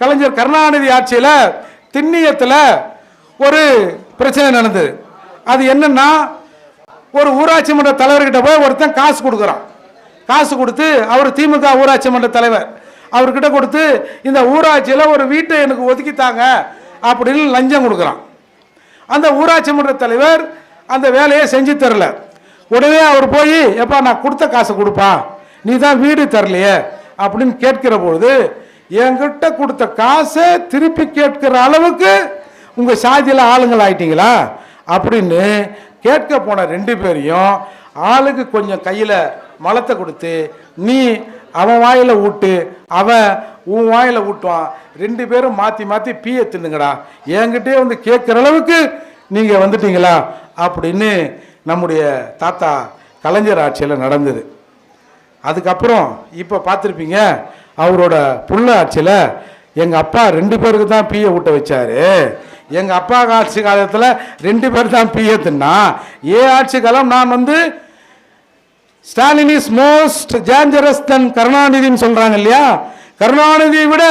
கலைஞர் கருணாநிதி ஆட்சியில் திண்ணியத்தில் ஒரு பிரச்சனை நடந்தது. அது என்னன்னா ஒரு ஊராட்சி மன்ற தலைவர்கிட்ட போய் ஒருத்தன் காசு கொடுக்குறான். காசு கொடுத்து அவர் திமுக ஊராட்சி மன்ற தலைவர். அவர்கிட்ட கொடுத்து இந்த ஊராட்சியில் ஒரு வீட்டை எனக்கு ஒதுக்கித்தாங்க அப்படின்னு லஞ்சம் கொடுக்குறான். அந்த ஊராட்சி மன்ற தலைவர் அந்த வேலையை செஞ்சு தரல. உடனே அவர் போய் எப்பா நான் கொடுத்த காசை கொடுப்பா. நீ தான் வீடு தரலையே அப்படின்னு கேட்கிற பொழுது என்கிட்ட கொடுத்த காசை திருப்பி கேட்கிற அளவுக்கு உங்கள் சாதியில் ஆளுங்கள் ஆயிட்டீங்களா? அப்படின்னு கேட்க போன ரெண்டு பேரையும் ஆளுக்கு கொஞ்சம் கையில் மலத்தை கொடுத்து நீ அவன் வாயில் ஊட்டு அவன் உன் வாயில் ஊட்டுவான். ரெண்டு பேரும் மாற்றி மாற்றி பீய தின்னுங்கடா. என்கிட்டே வந்து கேட்குற அளவுக்கு நீங்கள் வந்துட்டீங்களா? அப்படின்னு நம்முடைய தாத்தா கலைஞர் ஆட்சியில் நடந்தது. அதுக்கப்புறம் இப்போ பார்த்துருப்பீங்க அவரோட புள்ள ஆட்சியில் எங்கள் அப்பா ரெண்டு பேருக்கு தான் பீயை ஊட்ட வச்சாரு. எங்கள் அப்பா ஆட்சி காலத்தில் ரெண்டு பேர் தான் பீயை தின்னா. ஏ ஆட்சி காலம் நான் வந்து Stalin is most dangerous than கருணாநிதின்னு சொல்கிறாங்க இல்லையா? கருணாநிதியை விட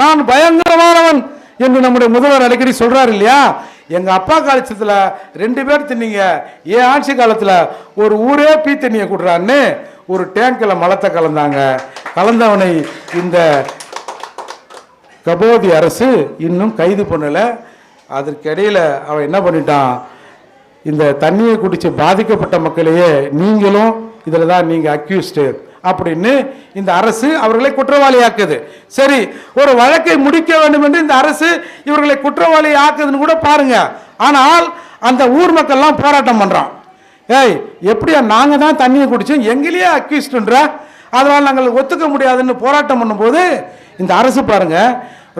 நான் பயங்கரமானவன் என்று நம்முடைய முதல்வர் அடிக்கடி சொல்கிறார் இல்லையா? எங்கள் அப்பா காலத்தில் ரெண்டு பேர் தின்னீங்க. என் ஆட்சி காலத்தில் ஒரு ஊரே பீ தண்ணியை கொடுறான்னு ஒரு டேங்கில் மலத்தை கலந்தாங்க. கலந்தவனை இந்த கபோதி அரசு இன்னும் கைது பண்ணல. அதற்கிடையில் அவன் என்ன பண்ணிட்டான்? இந்த தண்ணியை குடித்து பாதிக்கப்பட்ட மக்களையே நீங்களும் இதில் தான் நீங்கள் அக்யூஸ்டு அப்படின்னு இந்த அரசு அவர்களை குற்றவாளியாக்குது. சரி ஒரு வழக்கை முடிக்க வேண்டும் என்று இந்த அரசு இவர்களை குற்றவாளி ஆக்குதுன்னு கூட பாருங்க. ஆனால் அந்த ஊர் மக்கள்லாம் போராட்டம் பண்ணுறோம் ஏய் எப்படியா நாங்கள் தான் தண்ணியை குடிச்சோம் எங்களையே அக்யூஸ்டுன்ற அதனால் நாங்கள் ஒத்துக்க முடியாதுன்னு போராட்டம் பண்ணும்போது இந்த அரசு பாருங்க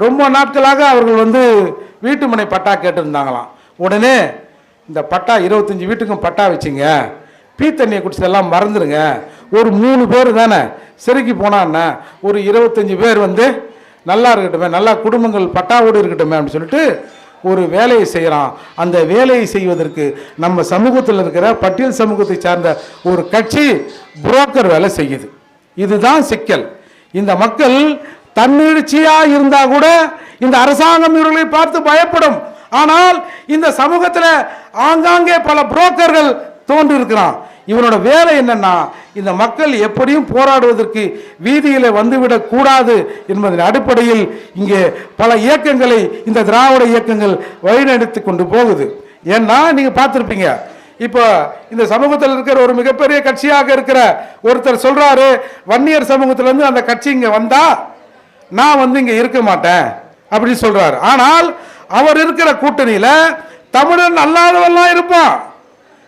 ரொம்ப நாட்களாக அவர்கள் வந்து வீட்டுமனை பட்டா கேட்டிருந்தாங்களாம். உடனே இந்த பட்டா இருபத்தஞ்சி வீட்டுக்கும் பட்டா வச்சுங்க. பீ தண்ணியை குடிச்சதெல்லாம் மறந்துடுங்க ஒரு மூணு பேர் தானே? செருக்கி போனான்னா ஒரு இருபத்தஞ்சி பேர் வந்து நல்லா இருக்கட்டுமே நல்லா குடும்பங்கள் பட்டாவோடு இருக்கட்டுமே அப்படின்னு சொல்லிட்டு ஒரு வேலையை செய்கிறான் அந்த வேலையை செய்வதற்கு நம்ம சமூகத்தில் இருக்கிற பட்டியல் சமூகத்தை சார்ந்த ஒரு கட்சி புரோக்கர் வேலை செய்யுது. இதுதான் சிக்கல். இந்த மக்கள் தன்னிழ்ச்சியாக இருந்தால் கூட இந்த அரசாங்கம் இவர்களை பார்த்து பயப்படும். ஆனால் இந்த சமூகத்தில் ஆங்காங்கே பல புரோக்கர்கள் தோன்றிருக்கிறான். இவனோட வேலை என்னன்னா இந்த மக்கள் எப்படியும் போராடுவதற்கு வீதியில் வந்துவிடக் கூடாது என்பதன் அடிப்படையில் இங்கே பல இயக்கங்களை இந்த திராவிட இயக்கங்கள் வழிநடத்தி கொண்டு போகுது. ஏன்னா நீங்க பார்த்துருப்பீங்க இப்போ இந்த சமூகத்தில் இருக்கிற ஒரு மிகப்பெரிய கட்சியாக இருக்கிற ஒருத்தர் சொல்றாரு வன்னியர் சமூகத்திலேருந்து அந்த கட்சி இங்கே வந்தா நான் வந்து இங்கே இருக்க மாட்டேன் அப்படின்னு சொல்றாரு. ஆனால் அவர் இருக்கிற கூட்டணியில் தமிழன் அல்லாதவெல்லாம் இருப்பான்.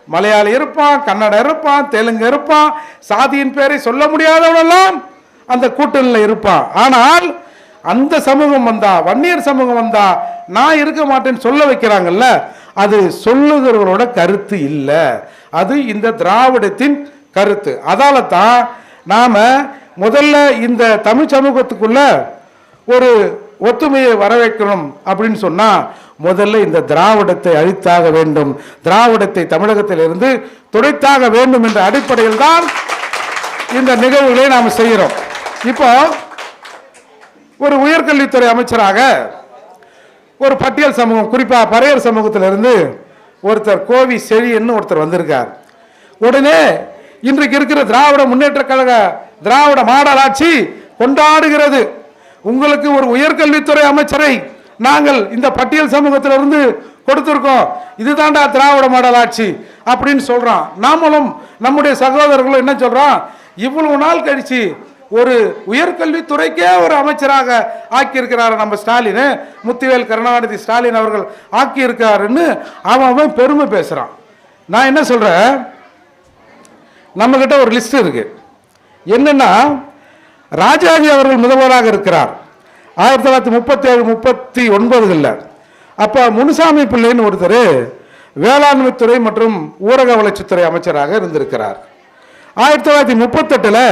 மலையாளி இருப்பான் கன்னட இருப்பான் தெலுங்கு இருப்பான் சாதியின் பேரை சொல்ல முடியாதவனெல்லாம் அந்த கூட்டணியில் இருப்பான் ஆனால் அந்த சமூகம் வந்தா வன்னியர் சமூகம் வந்தா நான் இருக்க மாட்டேன்னு சொல்ல வைக்கிறாங்கல்ல அது சொல்லுகிறவரோட கருத்து இல்லை. அது இந்த திராவிடத்தின் கருத்து. அதால தான் நாம் முதல்ல இந்த தமிழ் சமூகத்துக்குள்ள ஒரு ஒத்துமையை வரவேற்கணும் அப்படின்னு சொன்னால் முதல்ல இந்த திராவிடத்தை அழித்தாக வேண்டும். திராவிடத்தை தமிழகத்திலிருந்து துடைத்தாக வேண்டும் என்ற அடிப்படையில் தான் இந்த நிகழ்வுகளை நாம் செய்கிறோம். இப்போ ஒரு உயர்கல்வித்துறை அமைச்சராக ஒரு பட்டியல் சமூகம் குறிப்பாக பறையர் சமூகத்திலிருந்து ஒருத்தர் கோவி செழியன்னு ஒருத்தர் வந்திருக்கார். உடனே இன்றைக்கு இருக்கிற திராவிட முன்னேற்ற கழக திராவிட மாடல் ஆட்சி கொண்டாடுகிறது. உங்களுக்கு ஒரு உயர்கல்வித்துறை அமைச்சரை நாங்கள் இந்த பட்டியல் சமூகத்திலிருந்து கொடுத்துருக்கோம். இதுதான்டா திராவிட மாடல் ஆட்சி அப்படின்னு சொல்கிறான் நாமளும் நம்முடைய சகோதரர்களும் என்ன சொல்கிறோம் இவ்வளவு நாள் கழிச்சு ஒரு உயர்கல்வித்துறைக்கே ஒரு அமைச்சராக ஆக்கியிருக்கிறார் நம்ம ஸ்டாலின். முத்துவேல் கருணாநிதி ஸ்டாலின் அவர்கள் ஆக்கியிருக்காருன்னு அவன் அவன் பெருமை பேசுகிறான் நான் என்ன சொல்கிறேன் நம்மக்கிட்ட ஒரு லிஸ்ட் இருக்குது என்னென்னா ராஜாஜி அவர்கள் முதல்வராக இருக்கிறார். ஆயிரத்தி தொள்ளாயிரத்தி முப்பத்தி ஏழு முப்பத்தி ஒன்பதுகளில் அப்போ முனுசாமி பிள்ளைன்னு ஒருத்தர் வேளாண்மைத்துறை மற்றும் ஊரக வளர்ச்சித்துறை அமைச்சராக இருந்திருக்கிறார். ஆயிரத்தி தொள்ளாயிரத்தி முப்பத்தெட்டில்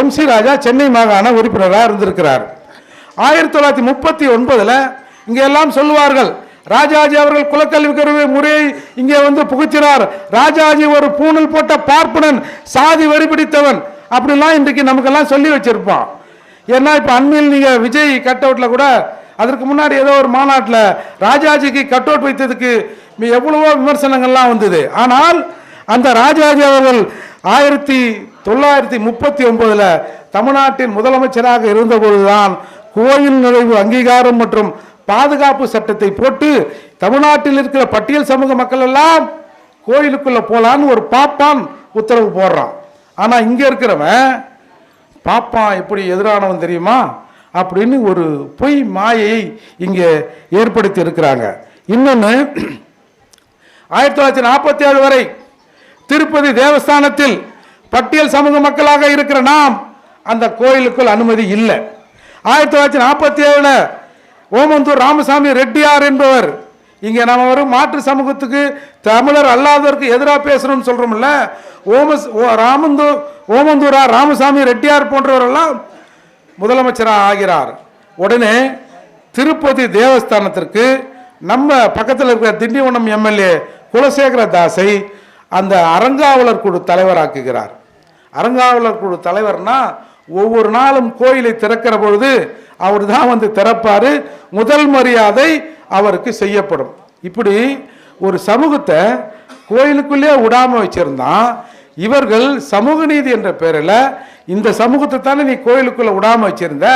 எம் சி ராஜா சென்னை மாகாண உறுப்பினராக இருந்திருக்கிறார். ஆயிரத்தி தொள்ளாயிரத்தி முப்பத்தி ஒன்பதில் இங்கே எல்லாம் சொல்லுவார்கள் ராஜாஜி அவர்கள் குலக்கல்வி கருவி முறையை இங்கே வந்து புகுத்தினார். ராஜாஜி ஒரு பூணல் போட்ட பார்ப்பனன் சாதி வரி பிடித்தவன். அப்படிலாம் இன்றைக்கு நமக்கெல்லாம் சொல்லி வச்சிருப்பான். ஏன்னா இப்போ அண்மையில் நீங்கள் விஜய் கட் அவுட்டில் கூட அதற்கு முன்னாடி ஏதோ ஒரு மாநாட்டில் ராஜாஜிக்கு கட் அவுட் வைத்ததுக்கு எவ்வளவோ விமர்சனங்கள்லாம் வந்தது. ஆனால் அந்த ராஜாஜி அவர்கள் ஆயிரத்தி தொள்ளாயிரத்தி முப்பத்தி ஒன்பதில் தமிழ்நாட்டின் முதலமைச்சராக இருந்தபொழுதுதான் கோயில் நுழைவு அங்கீகாரம் மற்றும் பாதுகாப்பு சட்டத்தை போட்டு தமிழ்நாட்டில் இருக்கிற பட்டியல் சமூக மக்கள் எல்லாம் கோயிலுக்குள்ளே போகலான்னு ஒரு பாப்பான் உத்தரவு போடுறான். ஆனால் இங்கே இருக்கிறவன் பாப்பான் எப்படி எதிரானவன் தெரியுமா? அப்படின்னு ஒரு பொய் மாயையை இங்கே ஏற்படுத்தி இருக்கிறாங்க. இன்னொன்று ஆயிரத்தி தொள்ளாயிரத்தி நாற்பத்தி ஏழு வரை திருப்பதி தேவஸ்தானத்தில் பட்டியல் சமூக மக்களாக இருக்கிற நாம் அந்த கோயிலுக்குள் அனுமதி இல்லை. ஆயிரத்தி தொள்ளாயிரத்தி நாற்பத்தி ஏழில் ஓமந்தூர் ராமசாமி ரெட்டியார் என்பவர் இங்கே நம்ம வரும் மாற்று சமூகத்துக்கு தமிழர் அல்லாதவருக்கு எதிராக பேசணும்னு சொல்கிறோம்ல ஓமஸ் ஓ ராமந்தூர் ஓமந்தூரா ராமசாமி ரெட்டியார் போன்றவரெல்லாம் முதலமைச்சராக ஆகிறார். உடனே திருப்பதி தேவஸ்தானத்திற்கு நம்ம பக்கத்தில் இருக்கிற திண்டிவனம் எம்எல்ஏ குலசேகர தாஸை அந்த அறங்காவலர் குழு தலைவராக்குகிறார். அறங்காவலர் குழு தலைவர்னா ஒவ்வொரு நாளும் கோயிலை திறக்கிற பொழுது அவர் தான் வந்து திறப்பார். முதல் மரியாதை அவருக்கு செய்யப்படும். இப்படி ஒரு சமூகத்தை கோயிலுக்குள்ளே விடாமல் வச்சிருந்தான் இவர்கள் சமூக நீதி என்ற பெயரில் இந்த சமூகத்தை தானே நீ கோயிலுக்குள்ளே விடாமல் வச்சிருந்த?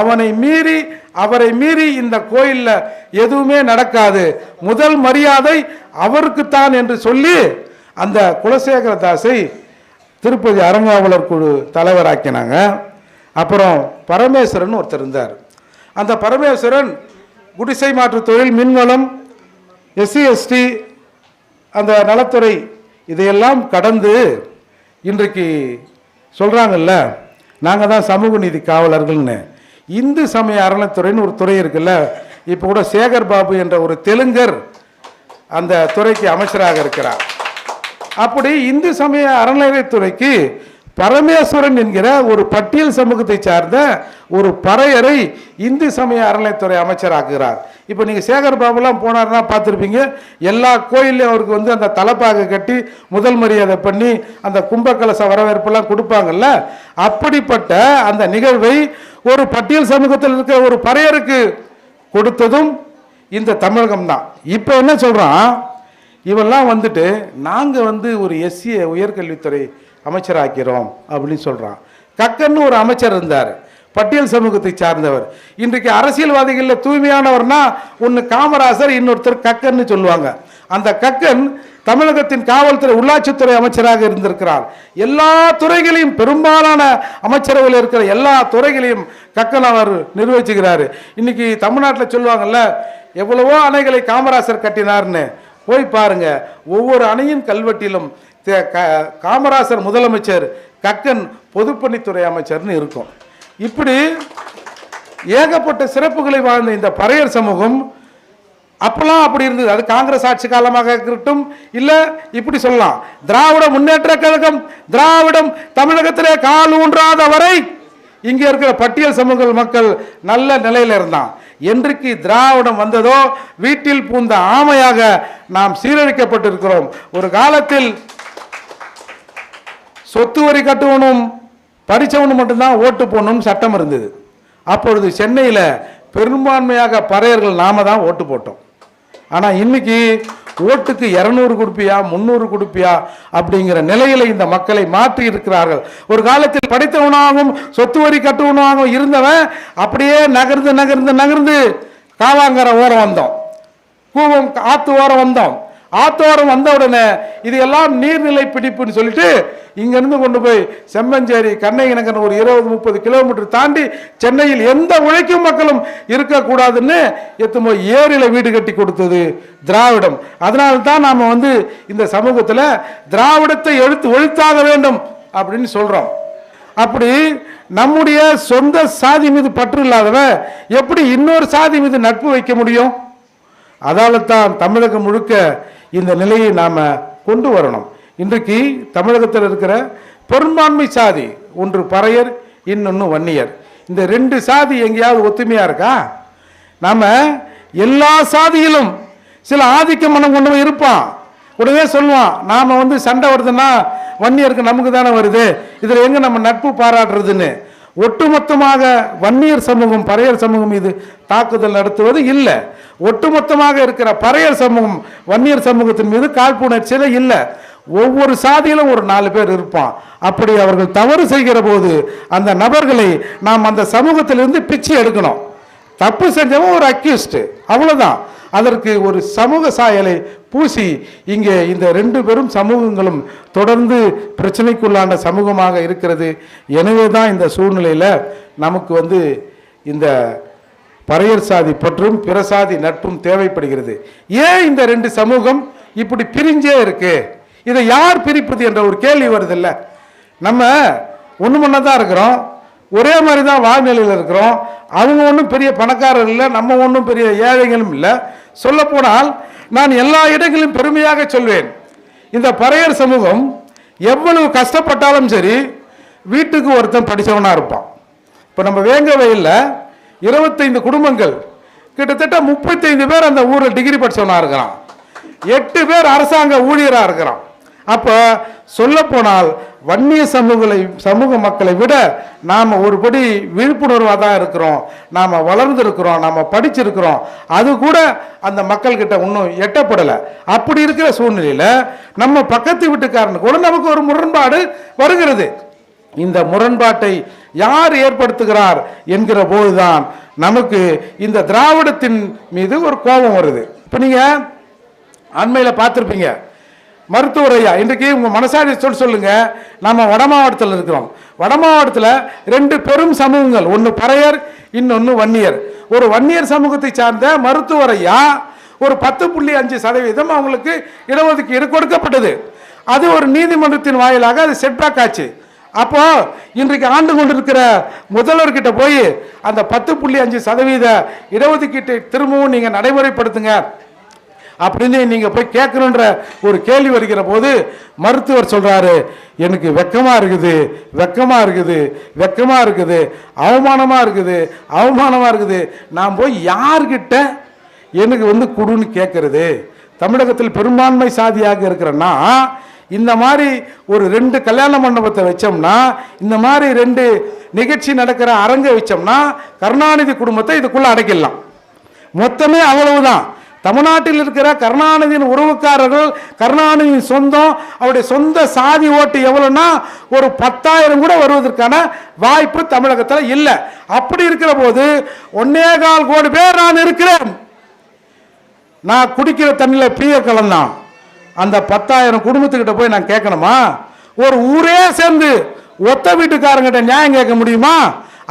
அவனை மீறி அவரை மீறி இந்த கோயிலில் எதுவுமே நடக்காது. முதல் மரியாதை அவருக்குத்தான் என்று சொல்லி அந்த குலசேகர தாஸை திருப்பதி அறங்காவலர் குழு தலைவராக்கினாங்க. அப்புறம் பரமேஸ்வரன் ஒருத்தர் இருந்தார். அந்த பரமேஸ்வரன் குடிசை மாற்று தொழில் மின்வளம் எஸ்சி எஸ்டி அந்த நலத்துறை இதையெல்லாம் கடந்து இன்றைக்கு சொல்கிறாங்கல்ல நாங்கள் தான் சமூக நீதி காவலர்கள்னு. இந்து சமய அறநிலைத்துறைன்னு ஒரு துறை இருக்குல்ல இப்போ கூட சேகர் பாபு என்ற ஒரு தெலுங்கர் அந்த துறைக்கு அமைச்சராக இருக்கிறார். அப்படி இந்து சமய அறநிலையத்துறைக்கு பரமேஸ்வரன் என்கிற ஒரு பட்டியல் சமூகத்தை சார்ந்த ஒரு பறையரை இந்து சமய அறநிலையத்துறை அமைச்சராக்குகிறார். இப்போ நீங்கள் சேகர் பாபுலாம் போனார்னா பார்த்துருப்பீங்க. எல்லா கோயில்லையும் அவருக்கு வந்து அந்த தலைப்பாக கட்டி முதல் மரியாதை பண்ணி அந்த கும்பகலச வரவேற்பெல்லாம் கொடுப்பாங்கல்ல. அப்படிப்பட்ட அந்த நிகழ்வை ஒரு பட்டியல் சமூகத்தில் இருக்கிற ஒரு பறையருக்கு கொடுத்ததும் இந்த தமிழகம் தான். இப்போ என்ன சொல்கிறான் இவெல்லாம் வந்துட்டு நாங்கள் வந்து ஒரு எஸ்சியை உயர்கல்வித்துறை அமைச்சராக்கிறோம் அப்படின்னு சொல்கிறான் கக்கன்னு ஒரு அமைச்சர் இருந்தார். பட்டியல் சமூகத்தை சார்ந்தவர். இன்றைக்கு அரசியல்வாதிகளில் தூய்மையானவர்னா ஒன்று காமராசர் இன்னொருத்தர் கக்கன்னு சொல்லுவாங்க. அந்த கக்கன் தமிழகத்தின் காவல்துறை உள்ளாட்சித்துறை அமைச்சராக இருந்திருக்கிறார். எல்லா துறைகளையும் பெரும்பாலான அமைச்சரவையில் இருக்கிற எல்லா துறைகளையும் கக்கன் அவர் நிர்வகிச்சுக்கிறாரு. இன்னைக்கு தமிழ்நாட்டில் சொல்லுவாங்கல்ல எவ்வளவோ அணைகளை காமராசர் கட்டினார்னு. போய் பாருங்க ஒவ்வொரு அணையின் கல்வெட்டிலும் காமராசர் முதலமைச்சர் கக்கன் பொதுப்பணித்துறை அமைச்சர்னு இருக்கும். இப்படி ஏகப்பட்ட சிறப்புகளை வாழ்ந்த இந்த பறையர் சமூகம் அப்பெல்லாம் அப்படி இருந்தது. அது காங்கிரஸ் ஆட்சி காலமாக இருக்கட்டும் இல்லை இப்படி சொல்லலாம். திராவிட முன்னேற்ற கழகம் திராவிடம் தமிழகத்திலே கால் ஊன்றாத வரை இங்கே இருக்கிற பட்டியல் சமூக மக்கள் நல்ல நிலையில இருந்தான் என்றைக்கு திராவிடம் வந்ததோ வீட்டில் பூந்த ஆமையாக நாம் சீரழிக்கப்பட்டிருக்கிறோம். ஒரு காலத்தில் சொத்து வரி கட்டுவனும் படித்தவனும் மட்டும்தான் ஓட்டு போடணும்னு சட்டம் இருந்தது. அப்பொழுது சென்னையில் பெரும்பான்மையாக பறையர்கள் நாம தான் ஓட்டு போட்டோம். ஆனால் இன்னைக்கு ஓட்டுக்கு இரநூறு கொடுப்பியா முந்நூறு கொடுப்பியா அப்படிங்கிற நிலையில இந்த மக்களை மாற்றி இருக்கிறார்கள். ஒரு காலத்தில் படித்தவனாகவும் சொத்து வரி கட்டுவனாகவும் இருந்தவன் அப்படியே நகர்ந்து நகர்ந்து நகர்ந்து காவாங்கர ஓரம் வந்தோம். கூவம் ஆத்து ஓரம் வந்தோம். ஆத்தோரம் வந்த உடனே இது எல்லாம் நீர்நிலை பிடிப்புன்னு சொல்லிட்டு இங்கேருந்து கொண்டு போய் செம்மஞ்சேரி கண்ணையனகன் ஒரு இருபது முப்பது கிலோமீட்டர் தாண்டி சென்னையில் எந்த உழைக்கும் மக்களும் இருக்கக்கூடாதுன்னு எத்து போய் ஏரியில் வீடு கட்டி கொடுத்தது திராவிடம். அதனால தான் நாம் வந்து இந்த சமூகத்தில் திராவிடத்தை எழுத்து ஒழித்தாக வேண்டும் அப்படின்னு சொல்கிறோம் அப்படி நம்முடைய சொந்த சாதி மீது பற்று இல்லாதவன் எப்படி இன்னொரு சாதி மீது நட்பு வைக்க முடியும்? அதால தான் தமிழகம் முழுக்க இந்த நிலையை நாம் கொண்டு வரணும். இன்றைக்கு தமிழகத்தில் இருக்கிற பெரும்பான்மை சாதி ஒன்று பறையர் இன்னொன்று வன்னியர். இந்த ரெண்டு சாதி எங்கேயாவது ஒத்துமையாக இருக்கா? நாம் எல்லா சாதியிலும் சில ஆதிக்க மனம் கொண்டு இருப்பான் உடனே சொல்லுவான் நாம் வந்து சண்டை வருதுன்னா வன்னியருக்கு நமக்கு தானே வருது? இதில் எங்கே நம்ம நட்பு பாராட்டுறதுன்னு? ஒட்டுமொத்தமாக வன்னியர் சமூகம் பறையர் சமூகம் மீது தாக்குதல் நடத்துவது இல்லை. ஒட்டுமொத்தமாக இருக்கிற பறையர் சமூகம் வன்னியர் சமூகத்தின் மீது காழ்ப்புணர்ச்சியில் இல்லை. ஒவ்வொரு சாதியிலும் ஒரு நாலு பேர் இருப்பான். அப்படி அவர்கள் தவறு செய்கிற போது அந்த நபர்களை நாம் அந்த சமூகத்திலிருந்து பிச்சை எடுக்கணும். தப்பு செஞ்சவன் ஒரு அக்யூஸ்டு அவ்வளோதான் அதற்கு ஒரு சமூக சாயலை பூசி இங்கே இந்த ரெண்டு பெரும் சமூகங்களும் தொடர்ந்து பிரச்சனைக்குள்ளான சமூகமாக இருக்கிறது. எனவே தான் இந்த சூழ்நிலையில் நமக்கு வந்து இந்த பறையர் சாதி பற்றும் பிற சாதி நட்பும் தேவைப்படுகிறது. ஏன் இந்த ரெண்டு சமூகம் இப்படி பிரிஞ்சே இருக்கு? இதை யார் பிரிப்பது என்ற ஒரு கேள்வி வருதில்ல. நம்ம ஒன்று முன்னதான் இருக்கிறோம். ஒரே மாதிரி தான் வாழ்நிலையில் இருக்கிறோம். அவங்க ஒன்றும் பெரிய பணக்காரர் இல்லை நம்ம ஒன்றும் பெரிய ஏழைகளும் இல்லை. சொல்லப்போனால் நான் எல்லா இடங்களிலும் பெருமையாக சொல்வேன். இந்த பறையர் சமூகம் எவ்வளவு கஷ்டப்பட்டாலும் சரி வீட்டுக்கு ஒருத்தன் படித்தவனாக இருப்பான். இப்போ நம்ம வேங்க வயலில் இருபத்தைந்து குடும்பங்கள் கிட்டத்தட்ட முப்பத்தைந்து பேர் அந்த ஊரில் டிகிரி படித்தவனாக இருக்கிறான். எட்டு பேர் அரசாங்க ஊழியராக இருக்கிறான். அப்போ சொல்லப்போனால் வன்னிய சமூகங்களை சமூக மக்களை விட நாம் ஒருபடி விழிப்புணர்வாக தான் இருக்கிறோம். நாம் வளர்ந்துருக்கிறோம் நாம் படிச்சிருக்கிறோம். அது கூட அந்த மக்கள்கிட்ட இன்னும் எட்டப்படலை. அப்படி இருக்கிற சூழ்நிலையில் நம்ம பக்கத்து வீட்டுக்காரனு கூட நமக்கு ஒரு முரண்பாடு வருகிறது. இந்த முரண்பாட்டை யார் ஏற்படுத்துகிறார் என்கிற போதுதான் நமக்கு இந்த திராவிடத்தின் மீது ஒரு கோபம் வருது. இப்போ நீங்கள் அண்மையில் பார்த்துருப்பீங்க. மருத்துவர் ஐயா இன்றைக்கு உங்கள் மனசாரி சொல் சொல்லுங்க. நம்ம வட மாவட்டத்தில் இருக்கிறோம். வட மாவட்டத்தில் ரெண்டு பெரும் சமூகங்கள். ஒன்று பறையர் இன்னொன்று வன்னியர். ஒரு வன்னியர் சமூகத்தை சார்ந்த மருத்துவர் ஐயா ஒரு பத்து புள்ளி அஞ்சு சதவீதம் அவங்களுக்கு இடஒதுக்கீடு கொடுக்கப்பட்டது. அது ஒரு நீதிமன்றத்தின் வாயிலாக அது செட்பேக் ஆச்சு. அப்போ இன்றைக்கு ஆண்டு கொண்டிருக்கிற முதல்வர்கிட்ட போய் அந்த பத்து புள்ளி அஞ்சு சதவீத இடஒதுக்கீட்டை திரும்பவும் நீங்கள் நடைமுறைப்படுத்துங்க. அப்படின்னு நீங்கள் போய் கேட்கணுன்ற ஒரு கேள்வி வருகிற போது மருத்துவர் சொல்கிறாரு எனக்கு வெக்கமாக இருக்குது வெக்கமாக இருக்குது வெக்கமாக இருக்குது அவமானமாக இருக்குது அவமானமாக இருக்குது. நான் போய் யார்கிட்ட எனக்கு வந்து குடுன்னு கேட்குறது? தமிழகத்தில் பெரும்பான்மை சாதியாக இருக்கிறேன்னா இந்த மாதிரி ஒரு ரெண்டு கல்யாண மண்டபத்தை வச்சோம்னா இந்த மாதிரி ரெண்டு நிகழ்ச்சி நடக்கிற அரங்கை வச்சோம்னா கருணாநிதி குடும்பத்தை இதுக்குள்ளே அடைக்கலாம். மொத்தமே அவ்வளவுதான். தமிழ்நாட்டில் இருக்கிற கருணாநிதியின் உறவுக்காரர்கள் கருணாநிதியின் சொந்தம் அவருடைய சொந்த சாதி ஓட்டு எவ்வளோன்னா ஒரு பத்தாயிரம் கூட வருவதற்கான வாய்ப்பு தமிழகத்தில் இல்லை. அப்படி இருக்கிற போது ஒன்னே கால் கோடி பேர் நான் இருக்கிறேன். நான் குடிக்கிற தண்ணியில் பிரிய கலந்தான் அந்த பத்தாயிரம் குடும்பத்துக்கிட்ட போய் நான் கேட்கணுமா? ஒரு ஊரே சேர்ந்து ஒத்த வீட்டுக்காரங்கிட்ட நியாயம் கேட்க முடியுமா?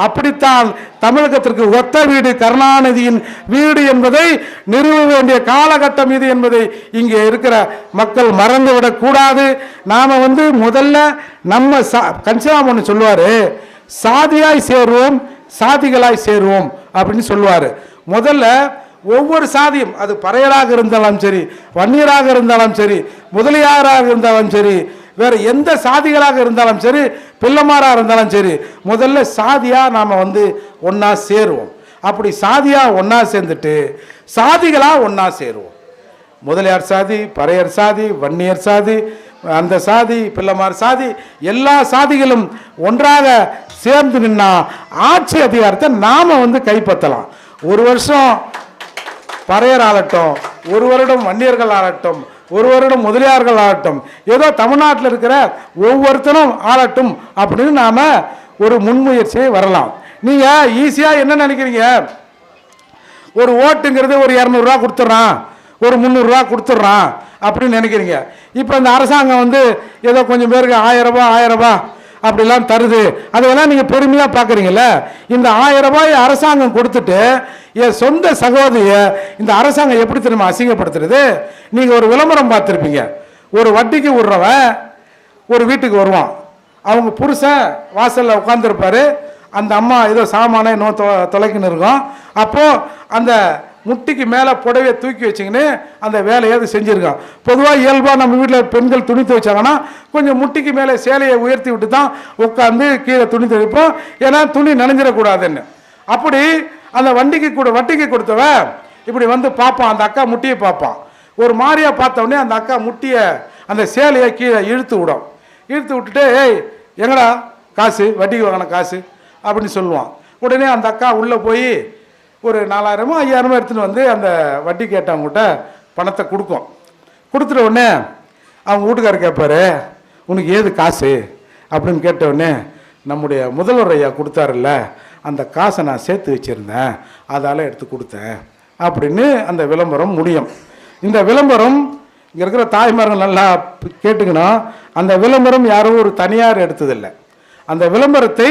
அப்படித்தான் தமிழகத்திற்கு ஒத்த வீடு கருணாநிதியின் வீடு என்பதை நிறுவ வேண்டிய காலகட்டம் இது என்பதை இங்கே இருக்கிற மக்கள் மறந்துவிடக் கூடாது. நாம வந்து முதல்ல நம்ம சா கன்சிராம் ஒன்று சொல்லுவார் சாதியாய் சேருவோம் சாதிகளாய் சேருவோம் அப்படின்னு சொல்லுவார். முதல்ல ஒவ்வொரு சாதியும் அது பறையராக இருந்தாலும் சரி வன்னியராக இருந்தாலும் சரி முதலியாராக இருந்தாலும் சரி வேறு எந்த சாதிகளாக இருந்தாலும் சரி பிள்ளைமாராக இருந்தாலும் சரி முதல்ல சாதியாக நாம் வந்து ஒன்றா சேருவோம். அப்படி சாதியாக ஒன்றா சேர்ந்துட்டு சாதிகளாக ஒன்றா சேருவோம். முதலியார் சாதி பறையர் சாதி வன்னியர் சாதி அந்த சாதி பிள்ளைமார் சாதி எல்லா சாதிகளும் ஒன்றாக சேர்ந்து நின்னா ஆட்சி அதிகாரத்தை நாம் வந்து கைப்பற்றலாம். ஒரு வருஷம் பறையர் ஆகட்டும் ஒரு வருடம் வன்னியர்கள் ஆகட்டும் ஒரு வருடம் முதலியார்கள் ஆகட்டும் ஏதோ தமிழ்நாட்டில் இருக்கிற ஒவ்வொருத்தரும் ஆளட்டும் அப்படின்னு நாம் ஒரு முன்முயற்சியை வரலாம். நீங்கள் ஈஸியாக என்ன நினைக்கிறீங்க? ஒரு ஓட்டுங்கிறது ஒரு இரநூறுவா கொடுத்துட்றான் ஒரு முந்நூறுரூவா கொடுத்துட்றான் அப்படின்னு நினைக்கிறீங்க. இப்போ இந்த அரசாங்கம் வந்து ஏதோ கொஞ்சம் பேருக்கு ஆயிரம் ரூபாய் ஆயிரம் அப்படிலாம் தருது. அதெல்லாம் நீங்கள் பெருமையாக பார்க்குறீங்கல்ல? இந்த ஆயிரம் ரூபாய் அரசாங்கம் கொடுத்துட்டு என் சொந்த சகோதரியை இந்த அரசாங்கம் எப்படி திரும்ப அசிங்கப்படுத்துறது? நீங்கள் ஒரு விளம்பரம் பார்த்துருப்பீங்க. ஒரு வட்டிக்கு விடுறவன் ஒரு வீட்டுக்கு வருவான். அவங்க புருஷன் வாசலில் உட்காந்துருப்பாரு அந்த அம்மா ஏதோ சாமானை இன்னும் தொ தொலைக்குன்னு இருக்கும். அப்போது அந்த முட்டிக்கு மேலே புடவையை தூக்கி வச்சிங்கன்னு அந்த வேலையை அது செஞ்சுருக்கான் பொதுவாக இயல்பாக நம்ம வீட்டில் பெண்கள் துணி துவைச்சாங்கன்னா கொஞ்சம் முட்டிக்கு மேலே சேலையை உயர்த்தி விட்டு தான் உட்காந்து கீழே துணி துவைப்போம். ஏன்னா துணி நனைஞ்சிடக்கூடாதுன்னு. அப்படி அந்த வண்டிக்கு கூட வட்டிக்கு கொடுத்தவ இப்படி வந்து பார்ப்பான். அந்த அக்கா முட்டியை பார்ப்பான். ஒரு மாதிரியாக பார்த்தவொடனே அந்த அக்கா முட்டியை அந்த சேலையை கீழே இழுத்து விடும். இழுத்து விட்டுட்டு ஏய் எங்கடா காசு? வட்டிக்கு வாங்கின காசு? அப்படின்னு சொல்லுவான். உடனே அந்த அக்கா உள்ளே போய் ஒரு நாலாயிரமோ ஐயாயிரமோ எடுத்துன்னு வந்து அந்த வட்டி கேட்டவங்ககிட்ட பணத்தை கொடுக்கும். கொடுத்துட்ட உடனே அவங்க வீட்டுக்காரர் கேட்பார் உனக்கு ஏது காசு? அப்படின்னு கேட்ட உடனே நம்முடைய முதல்வர் ஐயா கொடுத்தாருல்ல அந்த காசை நான் சேர்த்து வச்சுருந்தேன் அதால் எடுத்து கொடுத்தேன் அப்படின்னு அந்த விளம்பரம் முடியும். இந்த விளம்பரம் இங்கே இருக்கிற தாய்மார்கள் நல்லா கேட்டுக்கணும் அந்த விளம்பரம் யாரும் ஒரு தனியார் எடுத்ததில்லை. அந்த விளம்பரத்தை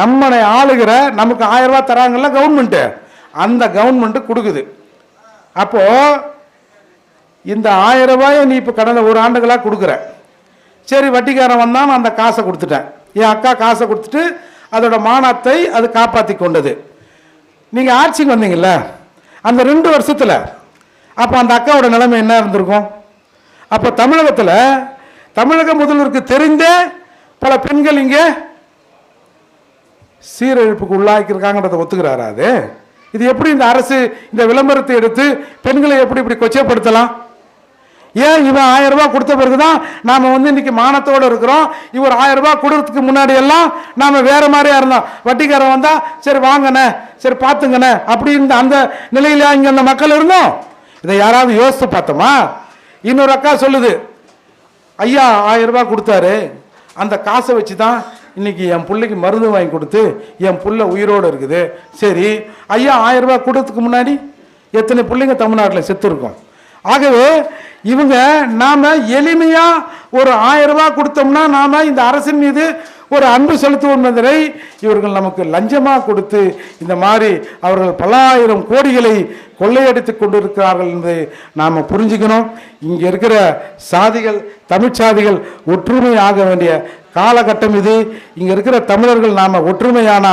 நம்மளை ஆளுகிற நமக்கு ஆயிரம் ரூபா தராங்கல்ல கவர்மெண்ட்டு அந்த கவர்மெண்ட்டு கொடுக்குது. அப்போது இந்த ஆயிரம் ரூபாயை நீ இப்போ கடந்த ஒரு ஆண்டுகளாக கொடுக்குற. சரி வட்டிக்காரன் வந்தான் நான் அந்த காசை கொடுத்துட்டேன். என் அக்கா காசை கொடுத்துட்டு அதோட மானத்தை அது காப்பாற்றி கொண்டது. நீங்கள் ஆட்சிக்கு வந்தீங்கல்ல? அந்த ரெண்டு வருஷத்தில் அப்போ அந்த அக்காவோட நிலைமை என்ன இருந்திருக்கும்? அப்போ தமிழகத்தில் தமிழக முதல்வருக்கு தெரிந்தே பல பெண்கள் இங்கே சீரழிப்புக்கு உள்ளாக்கியிருக்காங்கன்றதை ஒத்துக்கிறாரா அது? இது எப்படி இந்த அரசு இந்த விளம்பரத்தை எடுத்து பெண்களை எப்படி இப்படி கொச்சைப்படுத்தலாம்? ஏன் இவன் ஆயிரம் ரூபாய் கொடுத்த பிறகுதான் நாம வந்து இன்னைக்கு மானத்தோட இருக்கிறோம்? இவர் ஆயிரம் ரூபாய் கொடுக்கறதுக்கு முன்னாடி எல்லாம் நாம வேற மாதிரியா இருந்தோம். வட்டிக்காரன் வந்தா சரி வாங்கண்ணே சரி பார்த்துங்கண்ணே அப்படி இருந்த அந்த நிலையில இங்க அந்த மக்கள் இருந்தோம்? இதை யாராவது யோசித்து பார்த்தோமா? இன்னொரு அக்கா சொல்லுது ஐயா ஆயிரம் ரூபாய் கொடுத்தாரு. அந்த காசை வச்சு தான் இன்னைக்கு என் பிள்ளைக்கு மருந்து வாங்கி கொடுத்து என் பிள்ளை உயிரோடு இருக்குது. சரி ஐயா ஆயிரம் ரூபாய் கொடுத்ததுக்கு முன்னாடி எத்தனை பிள்ளைங்க தமிழ்நாட்டில் செத்துருக்கோம். ஆகவே இவங்க நாம் எளிமையாக ஒரு ஆயிரம் ரூபா கொடுத்தோம்னா நாம் இந்த அரசின் மீது ஒரு அன்பு செலுத்துவோம் என்பதை இவர்கள் நமக்கு லஞ்சமாக கொடுத்து இந்த மாதிரி அவர்கள் பல ஆயிரம் கோடிகளை கொள்ளையடித்து கொண்டிருக்கிறார்கள் என்பதை நாம் புரிஞ்சுக்கணும். இங்கே இருக்கிற சாதிகள் தமிழ்ச்சாதிகள் ஒற்றுமை ஆக வேண்டிய காலகட்டம் இது. இங்கே இருக்கிற தமிழர்கள் நாம் ஒற்றுமையான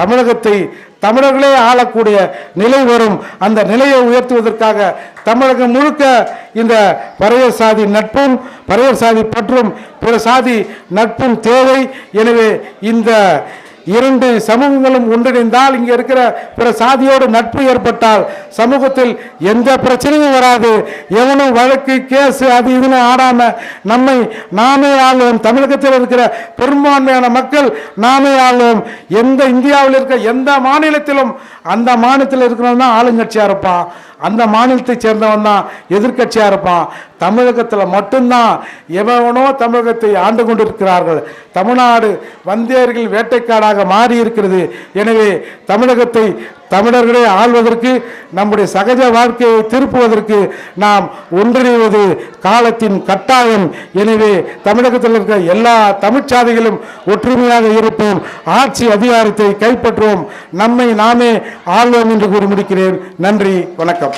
தமிழகத்தை தமிழர்களே ஆளக்கூடிய நிலை வரும். அந்த நிலையை உயர்த்துவதற்காக தமிழகம் முழுக்க இந்த பறையர் சாதி நட்பும் பறையர் சாதி பற்றும் பிற சாதி நட்பும் தேவை. எனவே இந்த இரண்டு சமூகங்களும் ஒன்றிணைந்தால் இங்கே இருக்கிற பிற சாதியோடு நட்பு ஏற்பட்டால் சமூகத்தில் எந்த பிரச்சனையும் வராது. எவனும் வழக்கு கேஸ் அது இதுன்னு ஆடாம நம்மை நாமே ஆளுவோம். தமிழகத்தில் இருக்கிற பெரும்பான்மையான மக்கள் நாமே ஆளுவோம். எந்த இந்தியாவில் இருக்க எந்த மாநிலத்திலும் அந்த மாநிலத்தில் இருக்கிறவன் தான் ஆளுங்கட்சியாக இருப்பான். அந்த மாநிலத்தை சேர்ந்தவன் தான் எதிர்க்கட்சியாக இருப்பான். தமிழகத்தில் மட்டும்தான் எவனோ தமிழகத்தை ஆண்டு கொண்டிருக்கிறார்கள். தமிழ்நாடு வந்தியர்கள் வேட்டைக்காடாக மாறி இருக்கிறது எனவே தமிழகத்தை தமிழர்களே ஆள்வதற்கு நம்முடைய சகஜ வாழ்க்கையை திருப்புவதற்கு நாம் ஒன்றிணைவது காலத்தின் கட்டாயம். எனவே தமிழகத்தில் இருக்கிற எல்லா தமிழ்ச்சாதிகளும் ஒற்றுமையாக இருப்போம். ஆட்சி அதிகாரத்தை கைப்பற்றுவோம். நம்மை நாமே ஆள்வோம் என்று கூறி முடிக்கிறேன். நன்றி வணக்கம்.